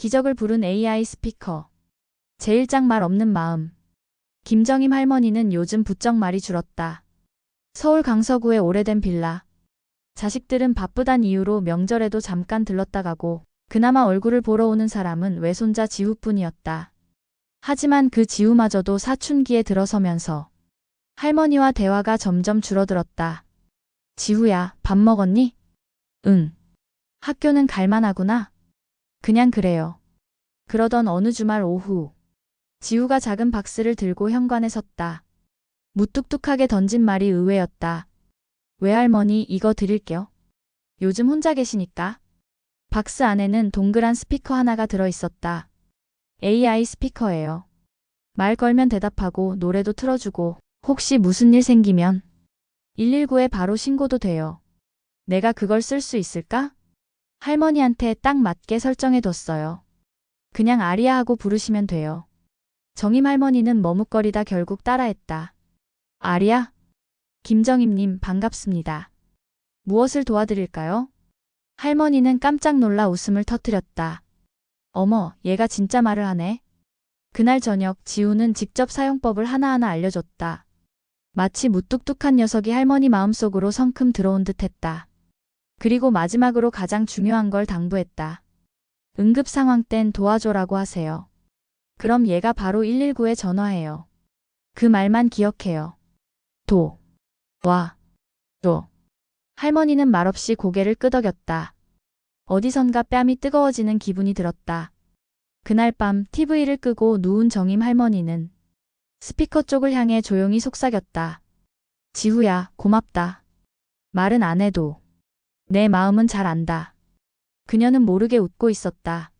기적을 부른 AI 스피커. 제1장 말 없는 마음. 김정임 할머니는 요즘 부쩍 말이 줄었다. 서울 강서구의 오래된 빌라. 자식들은 바쁘단 이유로 명절에도 잠깐 들렀다 가고 그나마 얼굴을 보러 오는 사람은 외손자 지우뿐이었다. 하지만 그 지우마저도 사춘기에 들어서면서 할머니와 대화가 점점 줄어들었다. 지우야, 밥 먹었니? 응. 학교는 갈만하구나. 그냥 그래요. 그러던 어느 주말 오후, 지우가 작은 박스를 들고 현관에 섰다. 무뚝뚝하게 던진 말이 의외였다. 외할머니 이거 드릴게요. 요즘 혼자 계시니까. 박스 안에는 동그란 스피커 하나가 들어 있었다. AI 스피커예요. 말 걸면 대답하고 노래도 틀어주고 혹시 무슨 일 생기면 119에 바로 신고도 돼요. 내가 그걸 쓸 수 있을까? 할머니한테 딱 맞게 설정해뒀어요. 그냥 아리아 하고 부르시면 돼요. 정임 할머니는 머뭇거리다 결국 따라했다. 아리아? 김정임님 반갑습니다. 무엇을 도와드릴까요? 할머니는 깜짝 놀라 웃음을 터뜨렸다. 어머, 얘가 진짜 말을 하네. 그날 저녁 지우는 직접 사용법을 하나하나 알려줬다. 마치 무뚝뚝한 녀석이 할머니 마음속으로 성큼 들어온 듯 했다. 그리고 마지막으로 가장 중요한 걸 당부했다. 응급 상황 땐 도와줘라고 하세요. 그럼 얘가 바로 119에 전화해요. 그 말만 기억해요. 도, 와, 도. 할머니는 말없이 고개를 끄덕였다. 어디선가 뺨이 뜨거워지는 기분이 들었다. 그날 밤 TV를 끄고 누운 정임 할머니는 스피커 쪽을 향해 조용히 속삭였다. 지후야, 고맙다. 말은 안 해도 내 마음은 잘 안다. 그녀는 모르게 웃고 있었다.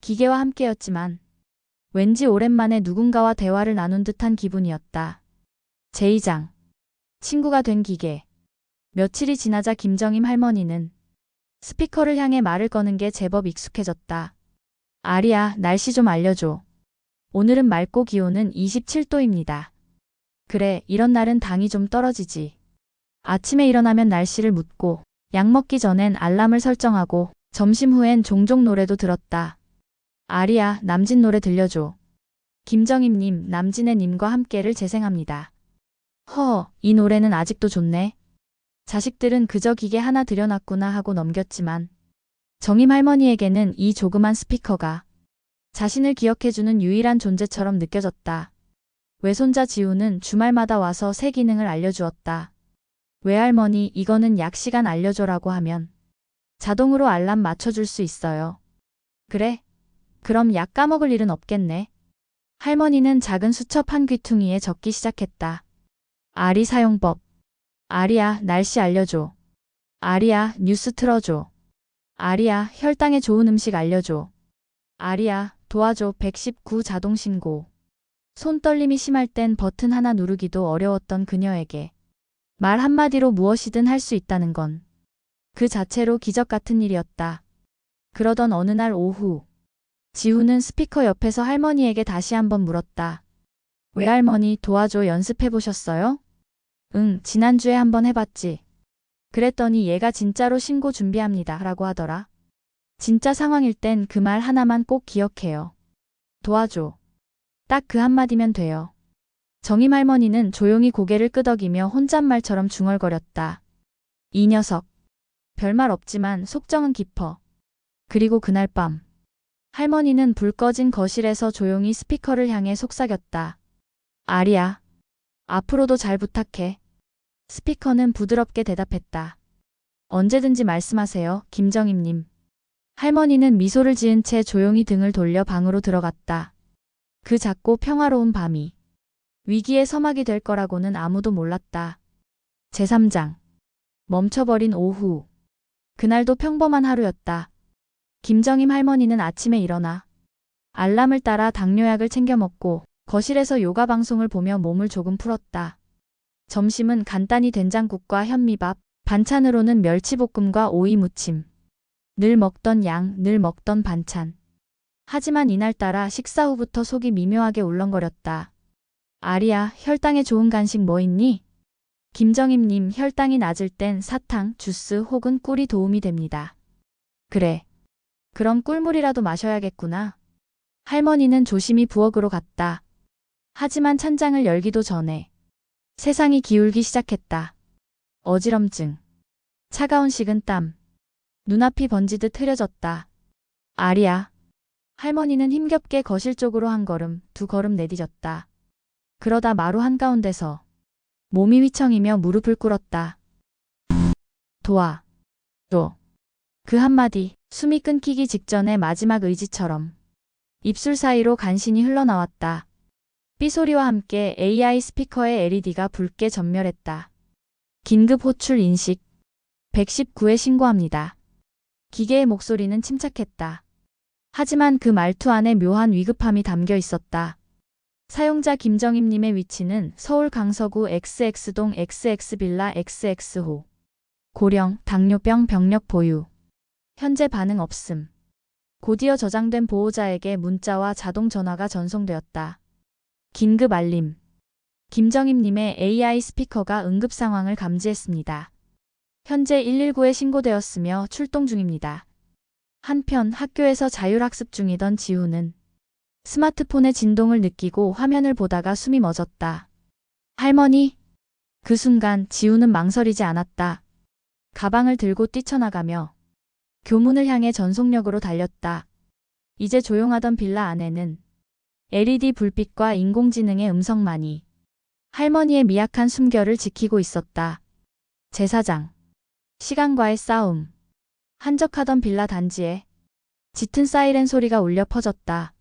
기계와 함께였지만 왠지 오랜만에 누군가와 대화를 나눈 듯한 기분이었다. 제2장. 친구가 된 기계. 며칠이 지나자 김정임 할머니는 스피커를 향해 말을 거는 게 제법 익숙해졌다. 아리야, 날씨 좀 알려줘. 오늘은 맑고 기온은 27도입니다. 그래, 이런 날은 당이 좀 떨어지지. 아침에 일어나면 날씨를 묻고, 약 먹기 전엔 알람을 설정하고, 점심 후엔 종종 노래도 들었다. 아리야, 남진 노래 들려줘. 김정임님, 남진애님과 함께를 재생합니다. 허, 이 노래는 아직도 좋네. 자식들은 그저 기계 하나 들여놨구나 하고 넘겼지만, 정임 할머니에게는 이 조그만 스피커가 자신을 기억해주는 유일한 존재처럼 느껴졌다. 외손자 지우는 주말마다 와서 새 기능을 알려주었다. 외할머니 이거는 약 시간 알려줘라고 하면 자동으로 알람 맞춰줄 수 있어요. 그래? 그럼 약 까먹을 일은 없겠네. 할머니는 작은 수첩 한 귀퉁이에 적기 시작했다. 아리 사용법. 아리야, 날씨 알려줘. 아리야, 뉴스 틀어줘. 아리야, 혈당에 좋은 음식 알려줘. 아리야, 도와줘 119 자동신고. 손떨림이 심할 땐 버튼 하나 누르기도 어려웠던 그녀에게 말 한마디로 무엇이든 할 수 있다는 건 그 자체로 기적 같은 일이었다. 그러던 어느 날 오후, 지우는 스피커 옆에서 할머니에게 다시 한번 물었다. 외할머니 도와줘 연습해 보셨어요? 응, 지난주에 한번 해봤지. 그랬더니 얘가 진짜로 신고 준비합니다. 라고 하더라. 진짜 상황일 땐 그 말 하나만 꼭 기억해요. 도와줘. 딱 그 한마디면 돼요. 정임 할머니는 조용히 고개를 끄덕이며 혼잣말처럼 중얼거렸다. 이 녀석. 별말 없지만 속정은 깊어. 그리고 그날 밤. 할머니는 불 꺼진 거실에서 조용히 스피커를 향해 속삭였다. 아리야. 앞으로도 잘 부탁해. 스피커는 부드럽게 대답했다. 언제든지 말씀하세요, 김정임님. 할머니는 미소를 지은 채 조용히 등을 돌려 방으로 들어갔다. 그 작고 평화로운 밤이 위기의 서막이 될 거라고는 아무도 몰랐다. 제3장. 멈춰버린 오후. 그날도 평범한 하루였다. 김정임 할머니는 아침에 일어나 알람을 따라 당뇨약을 챙겨 먹고 거실에서 요가 방송을 보며 몸을 조금 풀었다. 점심은 간단히 된장국과 현미밥, 반찬으로는 멸치볶음과 오이 무침. 늘 먹던 양, 늘 먹던 반찬. 하지만 이날따라 식사 후부터 속이 미묘하게 울렁거렸다. 아리야, 혈당에 좋은 간식 뭐 있니? 김정임님, 혈당이 낮을 땐 사탕, 주스 혹은 꿀이 도움이 됩니다. 그래. 그럼 꿀물이라도 마셔야겠구나. 할머니는 조심히 부엌으로 갔다. 하지만 찬장을 열기도 전에 세상이 기울기 시작했다. 어지럼증. 차가운 식은 땀. 눈앞이 번지듯 흐려졌다. 아리야. 할머니는 힘겹게 거실 쪽으로 한 걸음, 두 걸음 내디뎠다. 그러다 마루 한가운데서 몸이 휘청이며 무릎을 꿇었다. 도와. 도. 그 한마디, 숨이 끊기기 직전의 마지막 의지처럼 입술 사이로 간신히 흘러나왔다. 삐소리와 함께 AI 스피커의 LED가 붉게 전멸했다. 긴급 호출 인식. 119에 신고합니다. 기계의 목소리는 침착했다. 하지만 그 말투 안에 묘한 위급함이 담겨 있었다. 사용자 김정임님의 위치는 서울 강서구 XX동 XX빌라 XX호. 고령, 당뇨병 병력 보유. 현재 반응 없음. 곧이어 저장된 보호자에게 문자와 자동 전화가 전송되었다. 긴급 알림. 김정임님의 AI 스피커가 응급 상황을 감지했습니다. 현재 119에 신고되었으며 출동 중입니다. 한편 학교에서 자율학습 중이던 지우는 스마트폰의 진동을 느끼고 화면을 보다가 숨이 멎었다. 할머니! 그 순간 지우는 망설이지 않았다. 가방을 들고 뛰쳐나가며 교문을 향해 전속력으로 달렸다. 이제 조용하던 빌라 안에는 LED 불빛과 인공지능의 음성만이 할머니의 미약한 숨결을 지키고 있었다. 제사장. 시간과의 싸움. 한적하던 빌라 단지에 짙은 사이렌 소리가 울려 퍼졌다.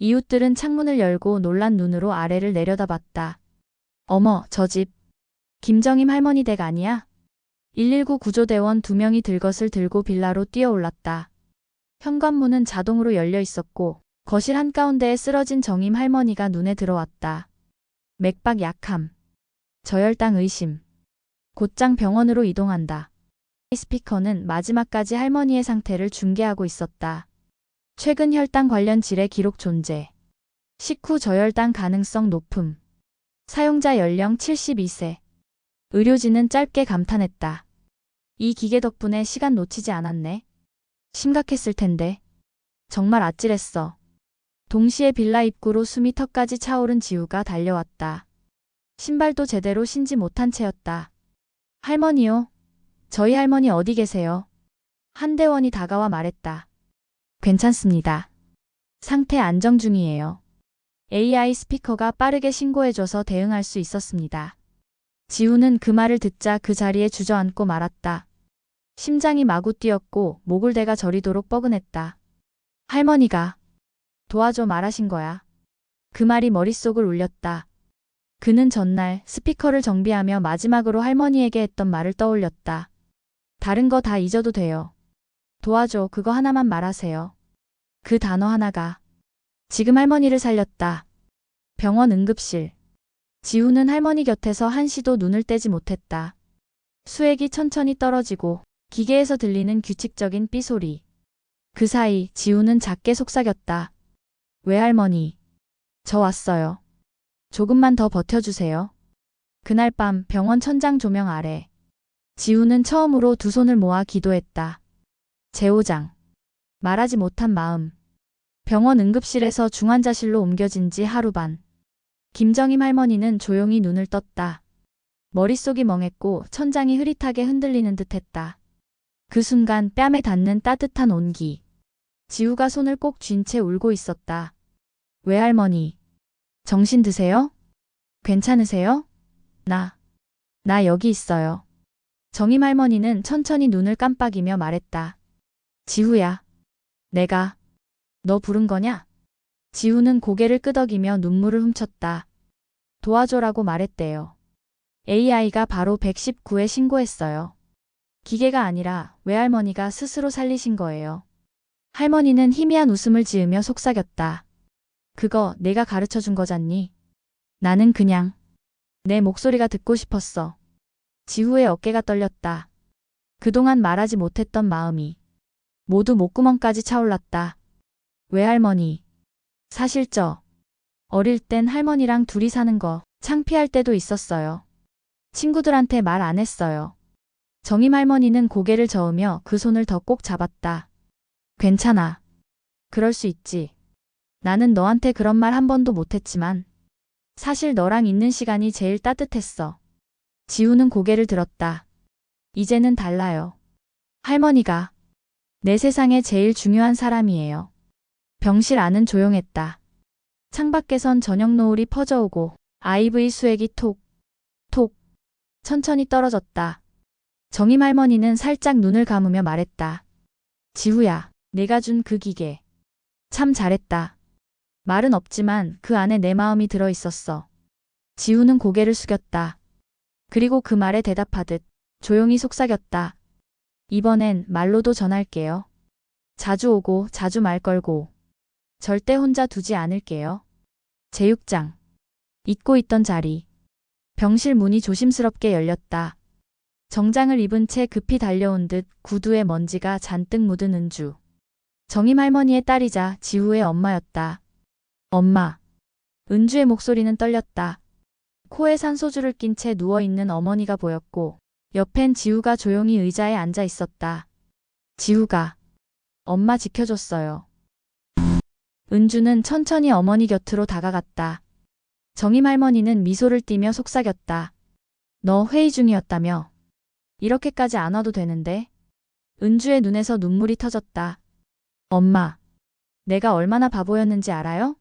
이웃들은 창문을 열고 놀란 눈으로 아래를 내려다봤다. 어머, 저 집. 김정임 할머니 댁 아니야? 119 구조대원 두 명이 들것을 들고 빌라로 뛰어올랐다. 현관문은 자동으로 열려 있었고 거실 한가운데에 쓰러진 정임 할머니가 눈에 들어왔다. 맥박 약함. 저혈당 의심. 곧장 병원으로 이동한다. 스피커는 마지막까지 할머니의 상태를 중계하고 있었다. 최근 혈당 관련 질의 기록 존재. 식후 저혈당 가능성 높음. 사용자 연령 72세. 의료진은 짧게 감탄했다. 이 기계 덕분에 시간 놓치지 않았네. 심각했을 텐데. 정말 아찔했어. 동시에 빌라 입구로 숨이 턱까지 차오른 지우가 달려왔다. 신발도 제대로 신지 못한 채였다. 할머니요. 저희 할머니 어디 계세요? 한대원이 다가와 말했다. 괜찮습니다. 상태 안정 중이에요. AI 스피커가 빠르게 신고해줘서 대응할 수 있었습니다. 지우는 그 말을 듣자 그 자리에 주저앉고 말았다. 심장이 마구 뛰었고 목을 대가 저리도록 뻐근했다. 할머니가 도와줘 말하신 거야. 그 말이 머릿속을 울렸다. 그는 전날 스피커를 정비하며 마지막으로 할머니에게 했던 말을 떠올렸다. 다른 거 다 잊어도 돼요. 도와줘 그거 하나만 말하세요. 그 단어 하나가 지금 할머니를 살렸다. 병원 응급실. 지우는 할머니 곁에서 한시도 눈을 떼지 못했다. 수액이 천천히 떨어지고 기계에서 들리는 규칙적인 삐소리. 그 사이 지우는 작게 속삭였다. 외할머니. 저 왔어요. 조금만 더 버텨주세요. 그날 밤 병원 천장 조명 아래. 지우는 처음으로 두 손을 모아 기도했다. 제오장. 말하지 못한 마음. 병원 응급실에서 중환자실로 옮겨진 지 하루 반. 김정임 할머니는 조용히 눈을 떴다. 머릿속이 멍했고 천장이 흐릿하게 흔들리는 듯 했다. 그 순간 뺨에 닿는 따뜻한 온기. 지우가 손을 꼭 쥔 채 울고 있었다. 외할머니. 정신 드세요? 괜찮으세요? 나. 나 여기 있어요. 정임 할머니는 천천히 눈을 깜빡이며 말했다. 지후야. 내가. 너 부른 거냐? 지우는 고개를 끄덕이며 눈물을 훔쳤다. 도와줘라고 말했대요. AI가 바로 119에 신고했어요. 기계가 아니라 외할머니가 스스로 살리신 거예요. 할머니는 희미한 웃음을 지으며 속삭였다. 그거 내가 가르쳐 준 거잖니? 나는 그냥 내 목소리가 듣고 싶었어. 지후의 어깨가 떨렸다. 그동안 말하지 못했던 마음이 모두 목구멍까지 차올랐다. 외할머니. 사실 저 어릴 땐 할머니랑 둘이 사는 거 창피할 때도 있었어요. 친구들한테 말 안 했어요. 정임 할머니는 고개를 저으며 그 손을 더 꼭 잡았다. 괜찮아. 그럴 수 있지. 나는 너한테 그런 말 한 번도 못했지만 사실 너랑 있는 시간이 제일 따뜻했어. 지우는 고개를 들었다. 이제는 달라요. 할머니가 내 세상에 제일 중요한 사람이에요. 병실 안은 조용했다. 창밖에선 저녁 노을이 퍼져오고 아이브이 수액이 톡, 톡, 천천히 떨어졌다. 정임 할머니는 살짝 눈을 감으며 말했다. 지우야, 내가 준 그 기계. 참 잘했다. 말은 없지만 그 안에 내 마음이 들어 있었어. 지우는 고개를 숙였다. 그리고 그 말에 대답하듯 조용히 속삭였다. 이번엔 말로도 전할게요. 자주 오고 자주 말 걸고. 절대 혼자 두지 않을게요. 제육장. 잊고 있던 자리. 병실 문이 조심스럽게 열렸다. 정장을 입은 채 급히 달려온 듯 구두에 먼지가 잔뜩 묻은 은주. 정임 할머니의 딸이자 지우의 엄마였다. 엄마. 은주의 목소리는 떨렸다. 코에 산소주를 낀 채 누워있는 어머니가 보였고, 옆엔 지우가 조용히 의자에 앉아 있었다. 지우가. 엄마 지켜줬어요. 은주는 천천히 어머니 곁으로 다가갔다. 정임 할머니는 미소를 띠며 속삭였다. 너 회의 중이었다며. 이렇게까지 안 와도 되는데. 은주의 눈에서 눈물이 터졌다. 엄마. 내가 얼마나 바보였는지 알아요?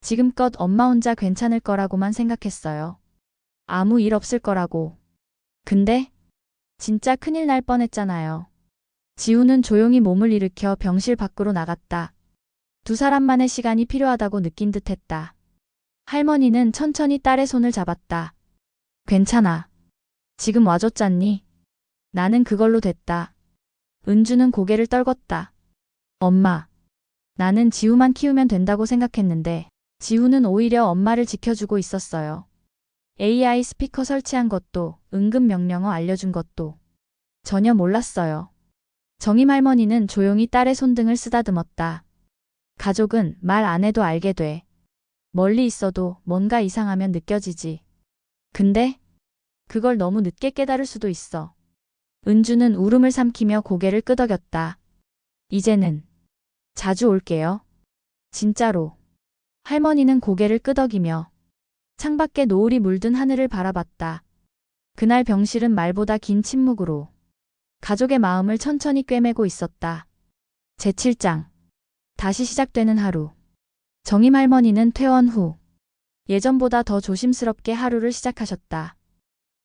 지금껏 엄마 혼자 괜찮을 거라고만 생각했어요. 아무 일 없을 거라고. 근데 진짜 큰일 날 뻔했잖아요. 지우는 조용히 몸을 일으켜 병실 밖으로 나갔다. 두 사람만의 시간이 필요하다고 느낀 듯 했다. 할머니는 천천히 딸의 손을 잡았다. 괜찮아. 지금 와줬잖니? 나는 그걸로 됐다. 은주는 고개를 떨궜다. 엄마. 나는 지우만 키우면 된다고 생각했는데, 지우는 오히려 엄마를 지켜주고 있었어요. AI 스피커 설치한 것도, 응급 명령어 알려준 것도 전혀 몰랐어요. 정임 할머니는 조용히 딸의 손등을 쓰다듬었다. 가족은 말 안 해도 알게 돼. 멀리 있어도 뭔가 이상하면 느껴지지. 근데 그걸 너무 늦게 깨달을 수도 있어. 은주는 울음을 삼키며 고개를 끄덕였다. 이제는 자주 올게요. 진짜로. 할머니는 고개를 끄덕이며 창밖에 노을이 물든 하늘을 바라봤다. 그날 병실은 말보다 긴 침묵으로 가족의 마음을 천천히 꿰매고 있었다. 제7장. 다시 시작되는 하루. 정임 할머니는 퇴원 후 예전보다 더 조심스럽게 하루를 시작하셨다.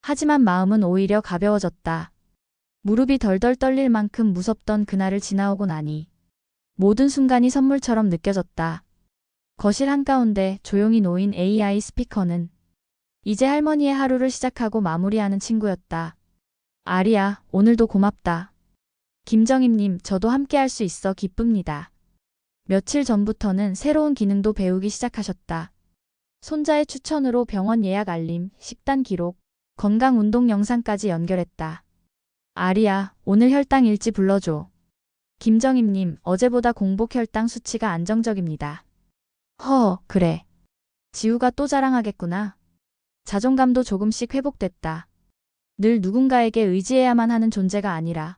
하지만 마음은 오히려 가벼워졌다. 무릎이 덜덜 떨릴 만큼 무섭던 그날을 지나오고 나니 모든 순간이 선물처럼 느껴졌다. 거실 한가운데 조용히 놓인 AI 스피커는 이제 할머니의 하루를 시작하고 마무리하는 친구였다. 아리야, 오늘도 고맙다. 김정임님, 저도 함께 할 수 있어 기쁩니다. 며칠 전부터는 새로운 기능도 배우기 시작하셨다. 손자의 추천으로 병원 예약 알림, 식단 기록, 건강 운동 영상까지 연결했다. 아리야, 오늘 혈당 일지 불러줘. 김정임님, 어제보다 공복 혈당 수치가 안정적입니다. 허, 그래. 지우가 또 자랑하겠구나. 자존감도 조금씩 회복됐다. 늘 누군가에게 의지해야만 하는 존재가 아니라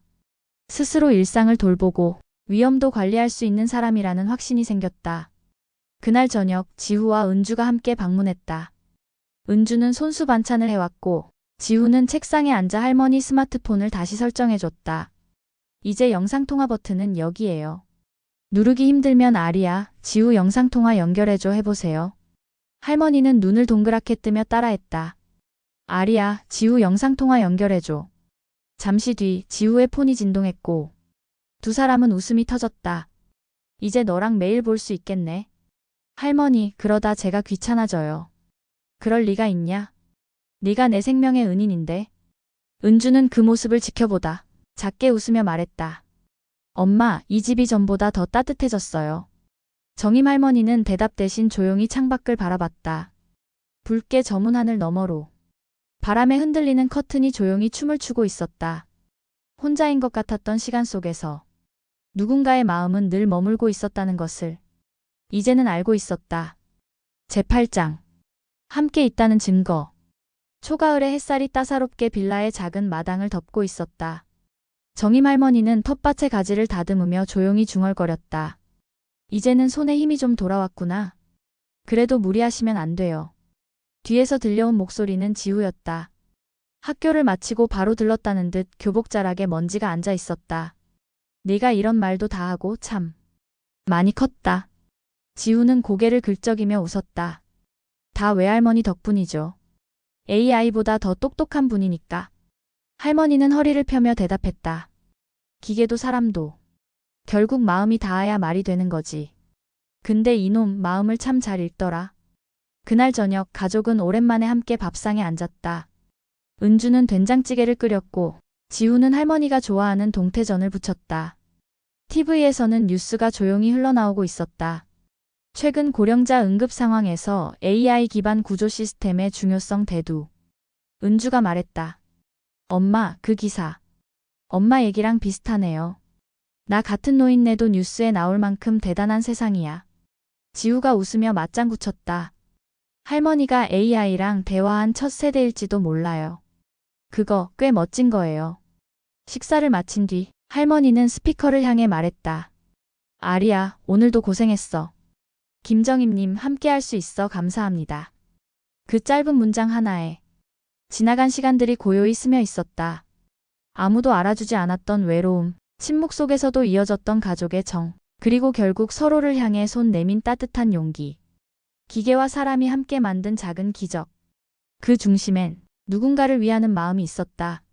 스스로 일상을 돌보고 위험도 관리할 수 있는 사람이라는 확신이 생겼다. 그날 저녁 지우와 은주가 함께 방문했다. 은주는 손수 반찬을 해왔고 지우는 책상에 앉아 할머니 스마트폰을 다시 설정해줬다. 이제 영상통화 버튼은 여기에요. 누르기 힘들면 아리야, 지우 영상통화 연결해줘 해보세요. 할머니는 눈을 동그랗게 뜨며 따라했다. 아리야, 지우 영상통화 연결해줘. 잠시 뒤 지우의 폰이 진동했고 두 사람은 웃음이 터졌다. 이제 너랑 매일 볼 수 있겠네. 할머니, 그러다 제가 귀찮아져요. 그럴 리가 있냐? 네가 내 생명의 은인인데. 은주는 그 모습을 지켜보다 작게 웃으며 말했다. 엄마, 이 집이 전보다 더 따뜻해졌어요. 정임 할머니는 대답 대신 조용히 창밖을 바라봤다. 붉게 저문 하늘 너머로 바람에 흔들리는 커튼이 조용히 춤을 추고 있었다. 혼자인 것 같았던 시간 속에서 누군가의 마음은 늘 머물고 있었다는 것을 이제는 알고 있었다. 제8장. 함께 있다는 증거. 초가을의 햇살이 따사롭게 빌라의 작은 마당을 덮고 있었다. 정임 할머니는 텃밭의 가지를 다듬으며 조용히 중얼거렸다. 이제는 손에 힘이 좀 돌아왔구나. 그래도 무리하시면 안 돼요. 뒤에서 들려온 목소리는 지우였다. 학교를 마치고 바로 들렀다는 듯 교복 자락에 먼지가 앉아 있었다. 네가 이런 말도 다 하고 참. 많이 컸다. 지우는 고개를 긁적이며 웃었다. 다 외할머니 덕분이죠. AI보다 더 똑똑한 분이니까. 할머니는 허리를 펴며 대답했다. 기계도 사람도. 결국 마음이 닿아야 말이 되는 거지. 근데 이놈 마음을 참 잘 읽더라. 그날 저녁 가족은 오랜만에 함께 밥상에 앉았다. 은주는 된장찌개를 끓였고 지우는 할머니가 좋아하는 동태전을 부쳤다. TV에서는 뉴스가 조용히 흘러나오고 있었다. 최근 고령자 응급 상황에서 AI 기반 구조 시스템의 중요성 대두. 은주가 말했다. 엄마, 그 기사. 엄마 얘기랑 비슷하네요. 나 같은 노인네도 뉴스에 나올 만큼 대단한 세상이야. 지우가 웃으며 맞장구 쳤다. 할머니가 AI랑 대화한 첫 세대일지도 몰라요. 그거 꽤 멋진 거예요. 식사를 마친 뒤 할머니는 스피커를 향해 말했다. 아리야, 오늘도 고생했어. 김정임님 함께 할 수 있어 감사합니다. 그 짧은 문장 하나에 지나간 시간들이 고요히 스며 있었다. 아무도 알아주지 않았던 외로움, 침묵 속에서도 이어졌던 가족의 정, 그리고 결국 서로를 향해 손 내민 따뜻한 용기. 기계와 사람이 함께 만든 작은 기적. 그 중심엔 누군가를 위하는 마음이 있었다.